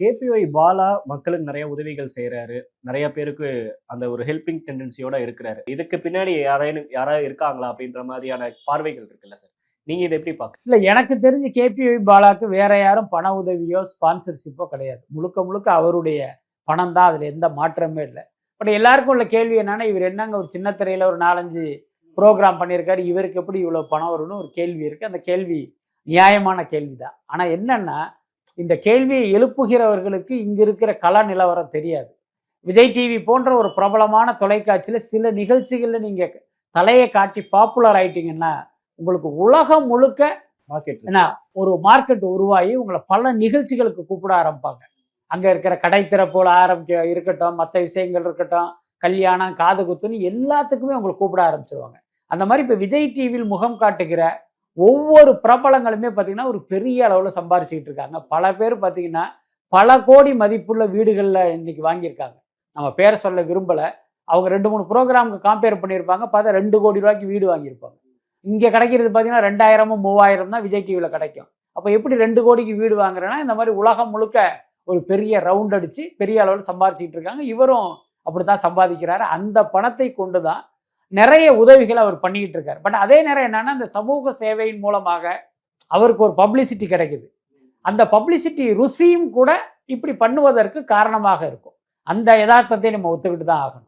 KPY Bala மக்களுக்கு நிறைய உதவிகள் செய்கிறாரு நிறைய பேருக்கு அந்த ஒரு ஹெல்பிங் டெண்டன்சியோட இருக்கிறாரு. இதுக்கு பின்னாடி யாரேனும் யாராவது இருக்காங்களா அப்படின்ற மாதிரியான பார்வைகள் இருக்குல்ல சார் நீங்க இதை எப்படி பார்க்க இல்லை எனக்கு தெரிஞ்சு கேபிஒய் பாலாக்கு வேற யாரும் பண உதவியோ ஸ்பான்சர்ஷிப்போ கிடையாது. முழுக்க முழுக்க அவருடைய பணம் தான். அதில் எந்த மாற்றமே இல்லை. பட் எல்லாருக்கும் உள்ள கேள்வி என்னன்னா இவர் என்னங்க ஒரு சின்ன திரையில ஒரு நாலஞ்சு ப்ரோக்ராம் பண்ணியிருக்காரு. இவருக்கு எப்படி இவ்வளோ பணம் வரும்னு ஒரு கேள்வி இருக்கு. அந்த கேள்வி நியாயமான கேள்வி தான் ஆனால் என்னன்னா இந்த கேள்வியை எழுப்புகிறவர்களுக்கு இங்க இருக்கிற கள நிலவரம் தெரியாது. விஜய் டிவி போன்ற ஒரு பிரபலமான தொலைக்காட்சியில் சில நிகழ்ச்சிகளில் நீங்க தலையை காட்டி பாப்புலர் ஆயிட்டீங்கன்னா உங்களுக்கு உலகம் முழுக்க மார்க்கெட் என்ன ஒரு மார்க்கெட் உருவாகி உங்களை பல நிகழ்ச்சிகளுக்கு கூப்பிட ஆரம்பிப்பாங்க. அங்கே இருக்கிற கடை திறப்போல் ஆரம்பிக்க இருக்கட்டும் மற்ற விஷயங்கள் இருக்கட்டும் கல்யாணம் காது குத்துன்னு எல்லாத்துக்குமே உங்களை கூப்பிட ஆரம்பிச்சிருவாங்க. அந்த மாதிரி இப்போ விஜய் டிவியில் முகம் காட்டுகிற ஒவ்வொரு பிரபலங்களுமே பார்த்தீங்கன்னா ஒரு பெரிய அளவில் சம்பாரிச்சுக்கிட்டு இருக்காங்க. பல பேர் பார்த்தீங்கன்னா பல கோடி மதிப்புள்ள வீடுகளில் இன்னைக்கு வாங்கியிருக்காங்க. நம்ம பேரை சொல்ல விரும்பலை. அவங்க ரெண்டு மூணு ப்ரோக்ராமுக்கு கம்பேர் பண்ணியிருப்பாங்க. பார்த்தா ரெண்டு கோடி ரூபாய்க்கு வீடு வாங்கியிருப்பாங்க. இங்கே கிடைக்கிறது பார்த்தீங்கன்னா ரெண்டாயிரமும் மூவாயிரம் தான் விஜய் டிவியில் கிடைக்கும். அப்போ எப்படி ரெண்டு கோடிக்கு வீடு வாங்குறேன்னா இந்த மாதிரி உலகம் முழுக்க ஒரு பெரிய ரவுண்ட் அடித்து பெரிய அளவில் சம்பாரிச்சிக்கிட்டு இருக்காங்க. இவரும் அப்படி தான் சம்பாதிக்கிறாரு. அந்த பணத்தை கொண்டு தான் நிறைய உதவிகளை அவர் பண்ணிக்கிட்டு இருக்கார். பட் அதே நேரம் என்னன்னா இந்த சமூக சேவையின் மூலமாக அவருக்கு ஒரு பப்ளிசிட்டி கிடைக்குது. அந்த பப்ளிசிட்டி ருசியும் கூட இப்படி பண்ணுவதற்கு காரணமாக இருக்கும். அந்த யதார்த்தத்தை நம்ம ஒத்துக்கிட்டு தான் ஆகணும்.